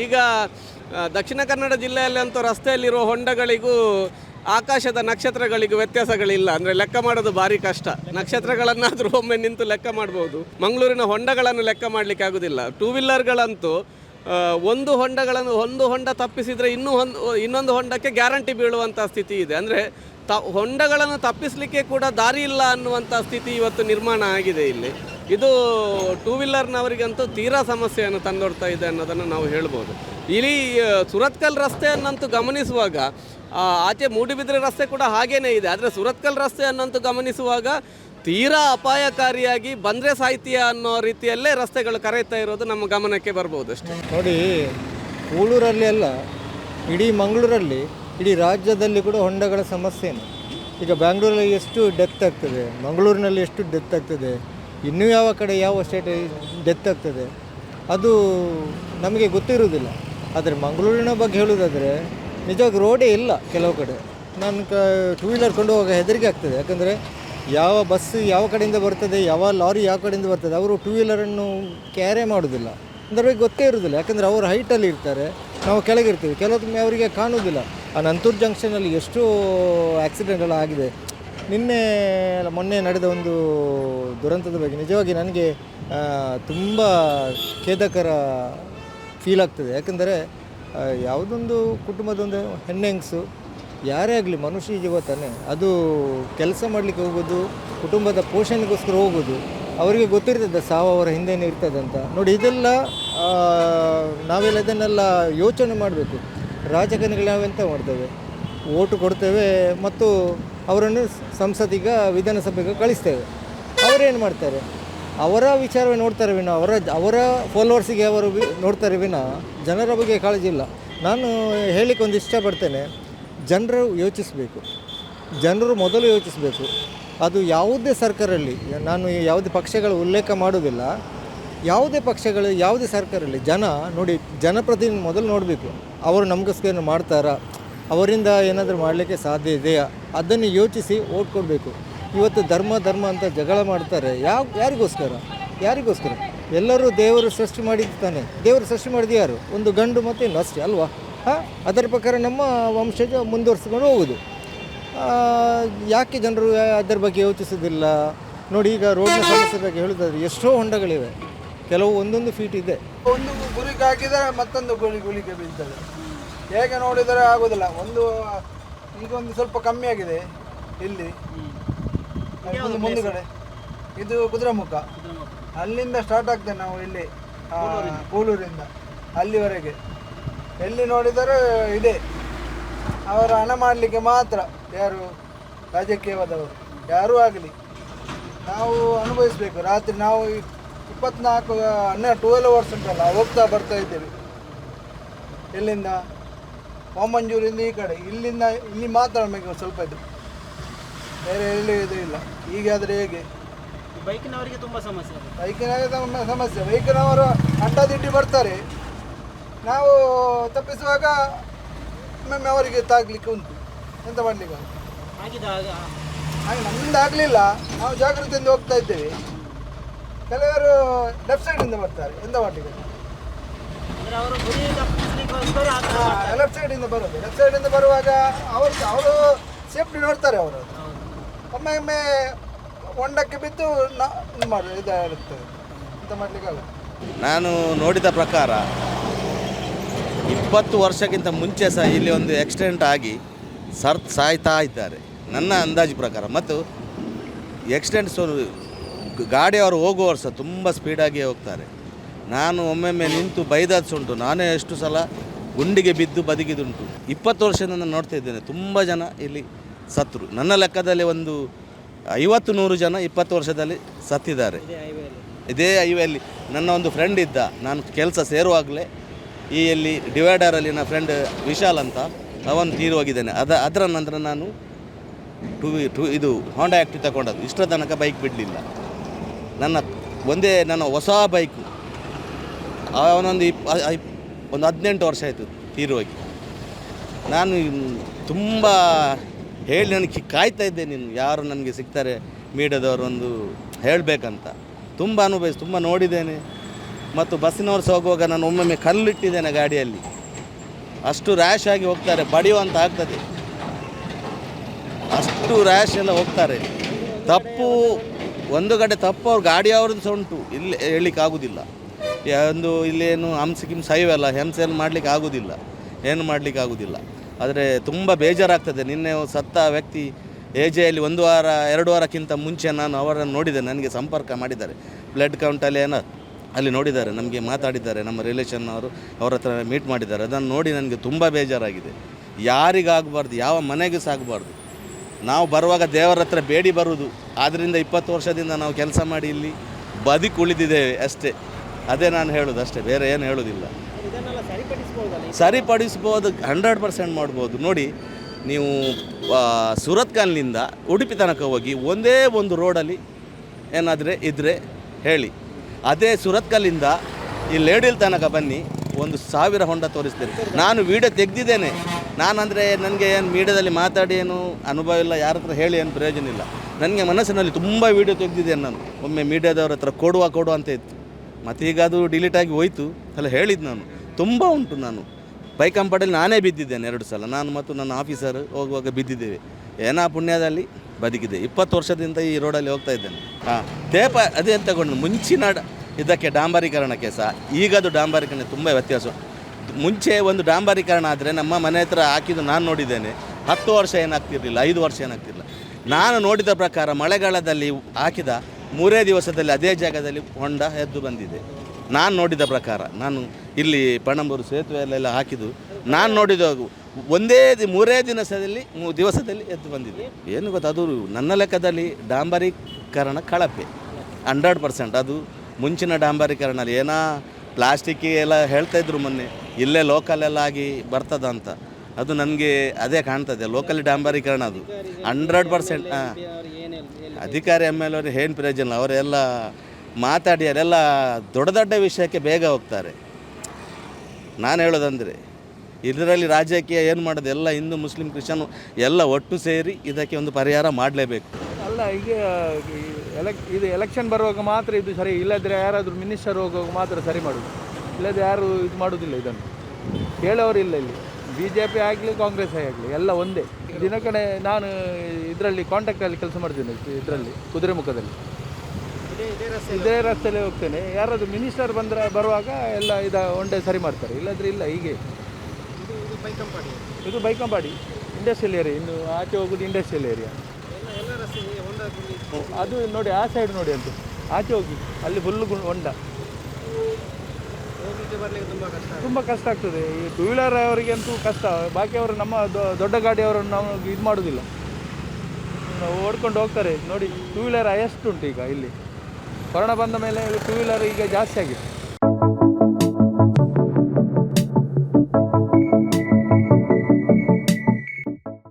ಈಗ ದಕ್ಷಿಣ ಕನ್ನಡ ಜಿಲ್ಲೆಯಲ್ಲಿ ಅಂತೂ ರಸ್ತೆಯಲ್ಲಿರುವ ಹೊಂಡಗಳಿಗೂ ಆಕಾಶದ ನಕ್ಷತ್ರಗಳಿಗೂ ವ್ಯತ್ಯಾಸಗಳಿಲ್ಲ. ಅಂದರೆ ಲೆಕ್ಕ ಮಾಡೋದು ಭಾರಿ ಕಷ್ಟ. ನಕ್ಷತ್ರಗಳನ್ನಾದರೂ ಒಮ್ಮೆ ನಿಂತು ಲೆಕ್ಕ ಮಾಡ್ಬೋದು. ಮಂಗಳೂರಿನ ಹೊಂಡಗಳನ್ನು ಲೆಕ್ಕ ಮಾಡಲಿಕ್ಕೆ ಆಗೋದಿಲ್ಲ. ಟೂ ವೀಲರ್ಗಳಂತೂ ಒಂದು ಹೊಂಡಗಳನ್ನು ಒಂದು ಹೊಂಡ ತಪ್ಪಿಸಿದರೆ ಇನ್ನೂ ಒಂದು, ಇನ್ನೊಂದು ಹೊಂಡಕ್ಕೆ ಗ್ಯಾರಂಟಿ ಬೀಳುವಂಥ ಸ್ಥಿತಿ ಇದೆ. ಅಂದರೆ ತ, ಹೊಂಡಗಳನ್ನು ತಪ್ಪಿಸಲಿಕ್ಕೆ ಕೂಡ ದಾರಿ ಇಲ್ಲ ಅನ್ನುವಂಥ ಸ್ಥಿತಿ ಇವತ್ತು ನಿರ್ಮಾಣ ಆಗಿದೆ ಇಲ್ಲಿ. ಇದು ಟೂ ವೀಲರ್ನವರಿಗಂತೂ ತೀರಾ ಸಮಸ್ಯೆಯನ್ನು ತಂದೊಡ್ತಾ ಇದೆ ಅನ್ನೋದನ್ನು ನಾವು ಹೇಳ್ಬೋದು. ಇಲ್ಲಿ ಸುರತ್ಕಲ್ ರಸ್ತೆಯನ್ನಂತೂ ಗಮನಿಸುವಾಗ ಆಚೆ ಮೂಡಿಬಿದ್ರೆ ರಸ್ತೆ ಕೂಡ ಹಾಗೇನೇ ಇದೆ. ಆದರೆ ಸುರತ್ಕಲ್ ರಸ್ತೆಯನ್ನಂತೂ ಗಮನಿಸುವಾಗ ತೀರಾ ಅಪಾಯಕಾರಿಯಾಗಿ ಬಂದರೆ ಸಾಹಿತ್ಯ ಅನ್ನೋ ರೀತಿಯಲ್ಲೇ ರಸ್ತೆಗಳು ಕರೆಯುತ್ತಾ ಇರೋದು ನಮ್ಮ ಗಮನಕ್ಕೆ ಬರ್ಬೋದು ಅಷ್ಟೇ. ನೋಡಿ ಕೂಳೂರಲ್ಲಿ ಅಲ್ಲ, ಇಡೀ ಮಂಗಳೂರಲ್ಲಿ, ಇಡೀ ರಾಜ್ಯದಲ್ಲಿ ಕೂಡ ಹೊಂಡಗಳ ಸಮಸ್ಯೆ ಈಗ ಬ್ಯಾಂಗ್ಳೂರಲ್ಲಿ ಎಷ್ಟು ಡೆತ್ ಆಗ್ತದೆ, ಮಂಗಳೂರಿನಲ್ಲಿ ಎಷ್ಟು ಡೆತ್ ಆಗ್ತದೆ ಇನ್ನೂ ಯಾವ ಕಡೆ ಯಾವ ಸ್ಟೇಟ್ ಡೆತ್ ಆಗ್ತದೆ, ಅದು ನಮಗೆ ಗೊತ್ತಿರುವುದಿಲ್ಲ. ಆದರೆ ಮಂಗಳೂರಿನ ಬಗ್ಗೆ ಹೇಳುವುದಾದರೆ, ನಿಜವಾಗಿ ರೋಡೇ ಇಲ್ಲ ಕೆಲವು ಕಡೆ. ನಾನು ಕ ಟೂ ವೀಲರ್ ಕೊಂಡು ಹೋಗುವಾಗ ಹೆದರಿಕೆ ಆಗ್ತದೆ. ಯಾಕಂದರೆ ಯಾವ ಬಸ್ ಯಾವ ಕಡೆಯಿಂದ ಬರ್ತದೆ, ಯಾವ ಲಾರಿ ಯಾವ ಕಡೆಯಿಂದ ಬರ್ತದೆ, ಅವರು ಟೂ ವೀಲರನ್ನು ಕ್ಯಾರೇ ಮಾಡೋದಿಲ್ಲ ಅದರ ಬಗ್ಗೆ ಗೊತ್ತೇ ಇರೋದಿಲ್ಲ ಯಾಕಂದರೆ ಅವರು ಹೈಟಲ್ಲಿ ಇರ್ತಾರೆ. ನಾವು ಕೆಳಗಿರ್ತೀವಿ ಕೆಲವೊಮ್ಮೆ ಅವರಿಗೆ ಕಾಣುವುದಿಲ್ಲ. ಆ ನಂತೂರ್ ಜಂಕ್ಷನಲ್ಲಿ ಎಷ್ಟು ಆಕ್ಸಿಡೆಂಟ್ ಎಲ್ಲ ಆಗಿದೆ. ನಿನ್ನೆ ಮೊನ್ನೆ ನಡೆದ ಒಂದು ದುರಂತದ ಬಗ್ಗೆ ನಿಜವಾಗಿ ನನಗೆ ತುಂಬ ಖೇದಕರ ಫೀಲ್ ಆಗ್ತದೆ. ಯಾಕೆಂದರೆ ಯಾವುದೊಂದು ಕುಟುಂಬದೊಂದು ಹೆಣ್ಣೆಂಗಸು, ಯಾರೇ ಆಗಲಿ ಮನುಷ್ಯ ಜೀವ ತಾನೆ, ಅದು ಕೆಲಸ ಮಾಡಲಿಕ್ಕೆ ಹೋಗೋದು, ಕುಟುಂಬದ ಪೋಷಣೆಗೋಸ್ಕರ ಹೋಗೋದು, ಅವರಿಗೆ ಗೊತ್ತಿರ್ತದೆ ಸಾವು ಅವರ ಹಿಂದೆನೇ ಅಂತ. ನೋಡಿ, ಇದೆಲ್ಲ ನಾವೆಲ್ಲ ಇದನ್ನೆಲ್ಲ ಯೋಚನೆ ಮಾಡಬೇಕು. ರಾಜಕಾರಣಿಗಳು ನಾವೆಂತ ಮಾಡ್ತೇವೆ? ಓಟು ಕೊಡ್ತೇವೆ ಮತ್ತು ಅವರನ್ನು ಸಂಸದೀಗ ವಿಧಾನಸಭೆಗೆ ಕಳಿಸ್ತೇವೆ. ಅವರೇನು ಮಾಡ್ತಾರೆ? ಅವರ ವಿಚಾರವೇ ನೋಡ್ತಾರೆ ವಿನ. ಅವರ ಅವರ ಫಾಲೋವರ್ಸಿಗೆ ಅವರು ನೋಡ್ತಾರೆ ವಿನ. ಜನರ ಬಗ್ಗೆ ಕಾಳಜಿ ಇಲ್ಲ. ನಾನು ಹೇಳಲಿಕ್ಕೆ ಒಂದು ಇಷ್ಟಪಡ್ತೇನೆ. ಜನರು ಯೋಚಿಸಬೇಕು. ಜನರು ಮೊದಲು ಯೋಚಿಸಬೇಕು. ಅದು ಯಾವುದೇ ಸರ್ಕಾರಲ್ಲಿ ನಾನು ಯಾವುದೇ ಪಕ್ಷಗಳ ಉಲ್ಲೇಖ ಮಾಡೋದಿಲ್ಲ ಯಾವುದೇ ಪಕ್ಷಗಳು, ಯಾವುದೇ ಸರ್ಕಾರಲ್ಲಿ ಜನ ನೋಡಿ, ಜನಪ್ರತಿನಿಧಿ ಮೊದಲು ನೋಡಬೇಕು. ಅವರು ನಮಗೋಸ್ಕರ ಮಾಡ್ತಾರಾ? ಅವರಿಂದ ಏನಾದರೂ ಮಾಡಲಿಕ್ಕೆ ಸಾಧ್ಯ ಇದೆಯಾ? ಅದನ್ನು ಯೋಚಿಸಿ ಓಟ್ ಕೊಡಬೇಕು. ಇವತ್ತು ಧರ್ಮ ಧರ್ಮ ಅಂತ ಜಗಳ ಮಾಡ್ತಾರೆ. ಯಾವ, ಯಾರಿಗೋಸ್ಕರ? ಯಾರಿಗೋಸ್ಕರ? ಎಲ್ಲರೂ ದೇವರು ಸೃಷ್ಟಿ ಮಾಡಿದ್ದಾನೆ ದೇವರು ಸೃಷ್ಟಿ ಮಾಡಿದ ಯಾರು? ಒಂದು ಗಂಡು ಮತ್ತು ಹೆಣ್ಣು ಅಷ್ಟೇ ಅಲ್ವಾ? ಹಾಂ? ಅದರ ಪ್ರಕಾರ ನಮ್ಮ ವಂಶಜ ಮುಂದುವರಿಸ್ಕೊಂಡು ಹೋಗೋದು ಯಾಕೆ ಜನರು ಅದರ ಬಗ್ಗೆ ಯೋಚಿಸೋದಿಲ್ಲ ನೋಡಿ, ಈಗ ರೋಡ್ನ ಸಮಸ್ಯೆ ಬಗ್ಗೆ ಹೇಳೋದಾದ್ರೆ ಎಷ್ಟೋ ಹೊಂಡಗಳಿವೆ. ಕೆಲವು ಒಂದೊಂದು ಫೀಟ್ ಇದೆ. ಒಂದು ಗುರಿಗೆ ಹಾಕಿದರೆ ಮತ್ತೊಂದು ಗುಳಿ ಗುಳಿಗೆ ಬೀಳ್ತದೆ. ಹೇಗೆ ನೋಡಿದರೆ ಆಗೋದಿಲ್ಲ ಒಂದು ಈಗ ಒಂದು ಸ್ವಲ್ಪ ಕಮ್ಮಿ ಆಗಿದೆ ಇಲ್ಲಿ. ಮುಂದುಗಡೆ. ಇದು ಕುದುರೆಮುಖ. ಅಲ್ಲಿಂದ ಸ್ಟಾರ್ಟ್ ಆಗ್ತೇವೆ ನಾವು ಇಲ್ಲಿ ಕೂಲೂರಿಂದ. ಕೂಳೂರಿಂದ ಅಲ್ಲಿವರೆಗೆ. ಎಲ್ಲಿ ನೋಡಿದರೂ ಇದೆ. ಅವರ ಹಣ ಮಾಡಲಿಕ್ಕೆ ಮಾತ್ರ ಯಾರು ರಾಜಕೀಯವಾದವರು ಯಾರೂ ಆಗಲಿ. ನಾವು ಅನುಭವಿಸಬೇಕು. ರಾತ್ರಿ ನಾವು ಇಪ್ಪತ್ನಾಲ್ಕು ಹನ್ನೆರಡು ಟ್ವೆಲ್ ಅವರ್ಸ್ ಉಂಟಲ್ಲ ಹೋಗ್ತಾ ಬರ್ತಾ ಇದ್ದೇವೆ. ಎಲ್ಲಿಂದ? ಓಮಂಜೂರಿಂದ ಈ ಕಡೆ. ಇಲ್ಲಿಂದ ಇಲ್ಲಿ ಮಾತ್ರ ನಮಗೆ ಸ್ವಲ್ಪ ಇದು. ಬೇರೆ ಎಲ್ಲಿ ಇದು ಇಲ್ಲ. ಈಗಾದರೆ ಹೇಗೆ? ಬೈಕಿನವರಿಗೆ ತುಂಬ ಸಮಸ್ಯೆ ಬೈಕಿನವರಿಗೆ ಬೈಕಿನಾಗ ಸಮ- ಸಮಸ್ಯೆ. ಬೈಕಿನವರು ಅಡ್ಡದಿಡ್ಡಿ ಬರ್ತಾರೆ. ನಾವು ತಪ್ಪಿಸುವಾಗ ಒಮ್ಮೊಮ್ಮೆ ಅವರಿಗೆ ತಾಗ್ಲಿಕ್ಕೆ ಉಂಟು. ಎಂತ ಮಾಡಲಿಕ್ಕೆ ಆಗಿದ ಹಾಗೆ ನಮ್ಮಿಂದ ಆಗಲಿಲ್ಲ. ನಾವು ಜಾಗೃತಿಯಿಂದ ಹೋಗ್ತಾ ಇದ್ದೇವೆ. ಕೆಲವರು ಲೆಫ್ಟ್ ಸೈಡಿಂದ ಬರ್ತಾರೆ. ಎಂತ ಮಾಡಲಿಕ್ಕೆ ಅಂದ್ರೆ ಅವರು ಗುರಿ ತಪ್ಪಿಸ್ಲಿಕ್ಕೋಸ್ಕರ ಆ ಥರ ಮಾಡ್ತಾರೆ. ಲೆಫ್ಟ್ ಸೈಡಿಂದ ಬರೋದು. ಲೆಫ್ಟ್ ಸೈಡಿಂದ ಬರುವಾಗ ಅವರು ಅವರು ಸೇಫ್ಟಿ ನೋಡ್ತಾರೆ ಅವರು. ಒಮ್ಮೆ ಒಮ್ಮೆ ಹೊಂಡಕ್ಕೆ ಬಿದ್ದು ನಾ ಇದು ಮಾಡಿ ಇದಾಗಿರ್ತದೆ ಎಂತ ಮಾಡಲಿಕ್ಕಾಗಲ್ಲ ನಾನು ನೋಡಿದ ಪ್ರಕಾರ ಇಪ್ಪತ್ತು ವರ್ಷಕ್ಕಿಂತ ಮುಂಚೆ ಸಹ ಇಲ್ಲಿ ಒಂದು ಆಕ್ಸಿಡೆಂಟ್ ಆಗಿ ಸರ್ ಸಾಯ್ತಾ ಇದ್ದಾರೆ. ನನ್ನ ಅಂದಾಜು ಪ್ರಕಾರ. ಮತ್ತು ಆಕ್ಸಿಡೆಂಟ್ಸ್ ಗಾಡಿಯವರು ಹೋಗುವವರು ಸಹ ತುಂಬ ಸ್ಪೀಡಾಗಿ ಹೋಗ್ತಾರೆ. ನಾನು ಒಮ್ಮೊಮ್ಮೆ ನಿಂತು ಬೈದಾದ್ಸುಂಟು. ನಾನೇ ಎಷ್ಟು ಸಲ ಗುಂಡಿಗೆ ಬಿದ್ದು ಬದುಕಿದುಂಟು ಇಪ್ಪತ್ತು ವರ್ಷದಿಂದ ನಾನು ನೋಡ್ತಾ ಇದ್ದೇನೆ. ತುಂಬ ಜನ ಇಲ್ಲಿ ಸತ್ತರು ನನ್ನ ಲೆಕ್ಕದಲ್ಲಿ ಒಂದು ಐವತ್ತು ನೂರು ಜನ ಇಪ್ಪತ್ತು ವರ್ಷದಲ್ಲಿ ಸತ್ತಿದ್ದಾರೆ. ಇದೆ ಹೈವೇಲಿ ನನ್ನ ಒಂದು ಫ್ರೆಂಡ್ ಇದ್ದ. ನಾನು ಕೆಲಸ ಸೇರುವಾಗಲೇ ಈ ಇಲ್ಲಿ ಡಿವೈಡರಲ್ಲಿ ನನ್ನ ಫ್ರೆಂಡ್ ವಿಶಾಲ್ ಅಂತ. ಅವನು ತೀರು ಹೋಗಿದ್ದೇನೆ. ಅದ ಅದರ ನಂತರ ನಾನು ಟೂ ಟೂ ಇದು ಹೋಂಡಾ ಆ್ಯಕ್ಟಿ ತಗೊಂಡದ್ದು ಇಷ್ಟರ ತನಕ ಬೈಕ್ ಬಿಡಲಿಲ್ಲ. ನನ್ನ ಒಂದೇ ನನ್ನ ಹೊಸ ಬೈಕು ಅವನೊಂದು ಇಪ್ ಒಂದು ಹದಿನೆಂಟು ವರ್ಷ ಆಯಿತು ತೀರುವಾಗಿ ನಾನು ತುಂಬ ಹೇಳಿ ನನಗೆ ಕಾಯ್ತಾ ಇದ್ದೆ ನೀನು, ಯಾರು ನನಗೆ ಸಿಗ್ತಾರೆ ಮೀಡಿಯಾದವರು ಒಂದು ಹೇಳಬೇಕಂತ. ತುಂಬ ಅನುಭವಿಸಿ, ತುಂಬ ನೋಡಿದ್ದೇನೆ. ಮತ್ತು ಬಸ್ಸಿನವರು ಹೋಗುವಾಗ ನಾನು ಒಮ್ಮೊಮ್ಮೆ ಕಲ್ಲಿಟ್ಟಿದ್ದೇನೆ ಗಾಡಿಯಲ್ಲಿ. ಅಷ್ಟು ರ್ಯಾಶ್ ಆಗಿ ಹೋಗ್ತಾರೆ ಬಡಿಯುವಂತ ಆಗ್ತದೆ. ಅಷ್ಟು ರ್ಯಾಶ್ ಎಲ್ಲ ಹೋಗ್ತಾರೆ. ತಪ್ಪು, ಒಂದು ಕಡೆ ತಪ್ಪು, ಅವ್ರು ಗಾಡಿಯವ್ರದ್ದು ಸಹ ಉಂಟು ಇಲ್ಲಿ ಹೇಳಲಿಕ್ಕೆ ಆಗೋದಿಲ್ಲ. ಒಂದು ಇಲ್ಲೇನು ಹಂಸ ಗಿಂಸ ಹೈವೆ ಅಲ್ಲ ಹಿಂಸೆ ಏನು ಮಾಡಲಿಕ್ಕೆ ಆಗೋದಿಲ್ಲ. ಏನು ಮಾಡಲಿಕ್ಕೆ ಆಗೋದಿಲ್ಲ. ಆದರೆ ತುಂಬ ಬೇಜಾರಾಗ್ತದೆ. ನಿನ್ನೆ ಸತ್ತ ವ್ಯಕ್ತಿ ಏಜೆಯಲ್ಲಿ ಒಂದು ವಾರ, ಎರಡು ವಾರಕ್ಕಿಂತ ಮುಂಚೆ ನಾನು ಅವರನ್ನು ನೋಡಿದೆ. ನನಗೆ ಸಂಪರ್ಕ ಮಾಡಿದ್ದಾರೆ. ಬ್ಲಡ್ ಕೌಂಟಲ್ಲಿ ಏನೋ ಅಲ್ಲಿ ನೋಡಿದ್ದಾರೆ. ನಮಗೆ ಮಾತಾಡಿದ್ದಾರೆ. ನಮ್ಮ ರಿಲೇಷನ್ ಅವರು ಅವ್ರ ಹತ್ರ ಮೀಟ್ ಮಾಡಿದ್ದಾರೆ. ಅದನ್ನು ನೋಡಿ ನನಗೆ ತುಂಬ ಬೇಜಾರಾಗಿದೆ. ಯಾರಿಗಾಗಬಾರ್ದು? ಯಾವ ಮನೆಗೂ ಸಾಗಬಾರ್ದು? ನಾವು ಬರುವಾಗ ದೇವರ ಹತ್ರ ಬೇಡಿ ಬರುವುದು. ಆದ್ದರಿಂದ ಇಪ್ಪತ್ತು ವರ್ಷದಿಂದ ನಾವು ಕೆಲಸ ಮಾಡಿ ಇಲ್ಲಿ ಬದುಕುಳಿದಿದ್ದೇವೆ ಅಷ್ಟೇ. ಅದೇ ನಾನು ಹೇಳೋದು ಅಷ್ಟೇ ಬೇರೆ ಏನು ಹೇಳೋದಿಲ್ಲ. ಸರಿಪಡಿಸ್ಬೋದು ಹಂಡ್ರೆಡ್ ಪರ್ಸೆಂಟ್ ಮಾಡ್ಬೋದು. ನೋಡಿ ನೀವು ಸುರತ್ಕಲ್ನಿಂದ ಉಡುಪಿ ತನಕ ಹೋಗಿ ಒಂದೇ ಒಂದು ರೋಡಲ್ಲಿ ಏನಾದರೆ ಇದ್ದರೆ ಹೇಳಿ. ಅದೇ ಸುರತ್ಕಲ್ಲಿಂದ ಈ ಲೇಡಿಲ್ ತನಕ ಬನ್ನಿ ಒಂದು ಸಾವಿರ ಹೊಂಡ ತೋರಿಸ್ತೇನೆ. ನಾನು ವೀಡಿಯೋ ತೆಗೆದಿದ್ದೇನೆ. ನಾನಂದರೆ ನನಗೆ ಏನು ಮೀಡಿಯಾದಲ್ಲಿ ಮಾತಾಡಿ ಏನು ಅನುಭವ ಇಲ್ಲ ಯಾರ ಹತ್ರ ಹೇಳಿ ಏನು ಪ್ರಯೋಜನ ಇಲ್ಲ. ನನಗೆ ಮನಸ್ಸಿನಲ್ಲಿ ತುಂಬ ವೀಡಿಯೋ ತೆಗೆದಿದ್ದೇನೆ ನಾನು. ಒಮ್ಮೆ ಮೀಡಿಯಾದವ್ರ ಹತ್ರ ಕೊಡುವ ಕೊಡುವ ಅಂತ ಇತ್ತು. ಮತ್ತು ಈಗ ಅದು ಡಿಲೀಟ್ ಆಗಿ ಹೋಯಿತು. ಅಲ್ಲ ಹೇಳಿದ್ದು ನಾನು. ತುಂಬ ಉಂಟು ನಾನು. ಬೈಕಂಪಡಲ್ಲಿ ನಾನೇ ಬಿದ್ದಿದ್ದೇನೆ ಎರಡು ಸಲ. ನಾನು ಮತ್ತು ನನ್ನ ಆಫೀಸರ್ ಹೋಗುವಾಗ ಬಿದ್ದಿದ್ದೇವೆ. ಏನಾ ಪುಣ್ಯದಲ್ಲಿ ಬದುಕಿದೆ. ಇಪ್ಪತ್ತು ವರ್ಷದಿಂದ ಈ ರೋಡಲ್ಲಿ ಹೋಗ್ತಾ ಇದ್ದೇನೆ. ಹಾಂ, ತೇಪ ಅದೇ ತಗೊಂಡು ಮುಂಚಿನ ಇದಕ್ಕೆ ಡಾಂಬರೀಕರಣಕ್ಕೆ ಸಹ. ಈಗದು ಡಾಂಬರೀಕರಣ ತುಂಬ ವ್ಯತ್ಯಾಸ. ಮುಂಚೆ ಒಂದು ಡಾಂಬರೀಕರಣ ಆದರೆ ನಮ್ಮ ಮನೆ ಹತ್ರ ಹಾಕಿದ್ದು ನಾನು ನೋಡಿದ್ದೇನೆ. ಹತ್ತು ವರ್ಷ ಏನಾಗ್ತಿರಲಿಲ್ಲ, ಐದು ವರ್ಷ ಏನಾಗ್ತಿರಲಿಲ್ಲ. ನಾನು ನೋಡಿದ ಪ್ರಕಾರ ಮಳೆಗಾಲದಲ್ಲಿ ಹಾಕಿದ ಮೂರೇ ದಿವಸದಲ್ಲಿ ಅದೇ ಜಾಗದಲ್ಲಿ ಹೊಂಡ ಎದ್ದು ಬಂದಿದೆ. ನಾನು ನೋಡಿದ ಪ್ರಕಾರ, ನಾನು ಇಲ್ಲಿ ಪಣಂಬೂರು ಸೇತುವೆಯಲ್ಲೆಲ್ಲ ಹಾಕಿದ್ದು, ನಾನು ನೋಡಿದ ಒಂದೇ ದಿ, ಮೂರೇ ದಿವಸದಲ್ಲಿ ಮೂ- ದಿವಸದಲ್ಲಿ ಎದ್ದು ಬಂದಿದೆ. ಏನು ಗೊತ್ತಾ, ಅದು ನನ್ನ ಲೆಕ್ಕದಲ್ಲಿ ಡಾಂಬರೀಕರಣ ಕಳಪೆ. ಹಂಡ್ರೆಡ್ ಪರ್ಸೆಂಟ್ ಅದು ಮುಂಚಿನ ಡಾಂಬರೀಕರಣ ಏನೋ ಪ್ಲಾಸ್ಟಿಕ್ ಎಲ್ಲ ಹೇಳ್ತಾ ಇದ್ರು ಮೊನ್ನೆ, ಇಲ್ಲೇ ಲೋಕಲೆಲ್ಲ ಆಗಿ ಬರ್ತದ ಅಂತ. ಅದು ನನಗೆ ಅದೇ ಕಾಣ್ತದೆ, ಲೋಕಲ್ ಡಾಂಬರೀಕರಣ ಅದು. ಹಂಡ್ರೆಡ್ ಪರ್ಸೆಂಟ್ ಹಾಂ ಅಧಿಕಾರಿ ಎಂ ಎಲ್ ಅವರು ಏನು ಪ್ರಯೋಜನ ಅವರೆಲ್ಲ ಮಾತಾಡಿ, ಅವರೆಲ್ಲ ದೊಡ್ಡ ದೊಡ್ಡ ವಿಷಯಕ್ಕೆ ಬೇಗ ಹೋಗ್ತಾರೆ. ನಾನು ಹೇಳೋದಂದರೆ, ಇದರಲ್ಲಿ ರಾಜಕೀಯ ಏನು ಮಾಡೋದು? ಎಲ್ಲ ಹಿಂದೂ, ಮುಸ್ಲಿಂ ಕ್ರಿಶ್ಚನ್ ಎಲ್ಲ ಒಟ್ಟು ಸೇರಿ ಇದಕ್ಕೆ ಒಂದು ಪರಿಹಾರ ಮಾಡಲೇಬೇಕು. ಅಲ್ಲ, ಈಗ ಎಲೆಕ್, ಇದು ಎಲೆಕ್ಷನ್ ಬರುವಾಗ ಮಾತ್ರ ಇದು ಸರಿ, ಇಲ್ಲದ್ರೆ ಯಾರಾದರೂ ಮಿನಿಸ್ಟರ್ ಹೋಗುವಾಗ ಮಾತ್ರ ಸರಿ ಮಾಡೋದು. ಇಲ್ಲದ್ರೆ ಯಾರು ಇದು ಮಾಡೋದಿಲ್ಲ ಇದನ್ನು. ಹೇಳೋರು ಇಲ್ಲ ಇಲ್ಲಿ. ಬಿ ಜೆ ಪಿ ಆಗಲಿ ಕಾಂಗ್ರೆಸ್ ಆಗಲಿ ಎಲ್ಲ ಒಂದೇ. ದಿನ ಕಡೆ ನಾನು ಇದರಲ್ಲಿ ಕಾಂಟ್ಯಾಕ್ಟಲ್ಲಿ ಕೆಲಸ ಮಾಡ್ತೀನಿ ಇದರಲ್ಲಿ ಕುದುರೆಮುಖದಲ್ಲಿ ಇದೇ ಇದೇ ರಸ್ತೆಯಲ್ಲಿ ಹೋಗ್ತೇನೆ. ಯಾರಾದರೂ ಮಿನಿಸ್ಟರ್ ಬಂದರೆ ಬರುವಾಗ ಎಲ್ಲ ಇದು ಒಂಡೆ ಸರಿ ಮಾಡ್ತಾರೆ. ಇಲ್ಲಾಂದರೆ ಇಲ್ಲ ಹೀಗೆ. ಇದು ಬೈಕಂಬಾಡಿ ಬೈಕಂಪಾಡಿ. ಇಂಡಸ್ಟ್ರಿಯಲ್ ಏರಿಯಾ ಇನ್ನು ಆಚೆ ಹೋಗೋದು ಇಂಡಸ್ಟ್ರಿಯಲ್ ಏರಿಯಾ ಅದು ನೋಡಿ ಆ ಸೈಡ್ ನೋಡಿ ಅಂತ. ಆಚೆ ಹೋಗಿ ಅಲ್ಲಿ ಫುಲ್ಲು ಹೊಂಡ. ತುಂಬಾ ಕಷ್ಟ ಆಗ್ತದೆ. ಈ ಟೂ ವೀಲರ್ ಅವರಿಗಂತೂ ಕಷ್ಟ. ಬಾಕಿಯವರು ನಮ್ಮ ದೊಡ್ಡ ಗಾಡಿಯವರನ್ನು ನಾವು ಇದು ಮಾಡೋದಿಲ್ಲ. ಓಡ್ಕೊಂಡು ಹೋಗ್ತಾರೆ. ನೋಡಿ ಟೂ ವೀಲರ್ ಹೈಯೆಸ್ಟ್ ಉಂಟು ಈಗ ಇಲ್ಲಿ. ಕೊರೋನಾ ಬಂದ ಮೇಲೆ ಟೂ ವೀಲರ್ ಈಗ ಜಾಸ್ತಿ ಆಗಿದೆ.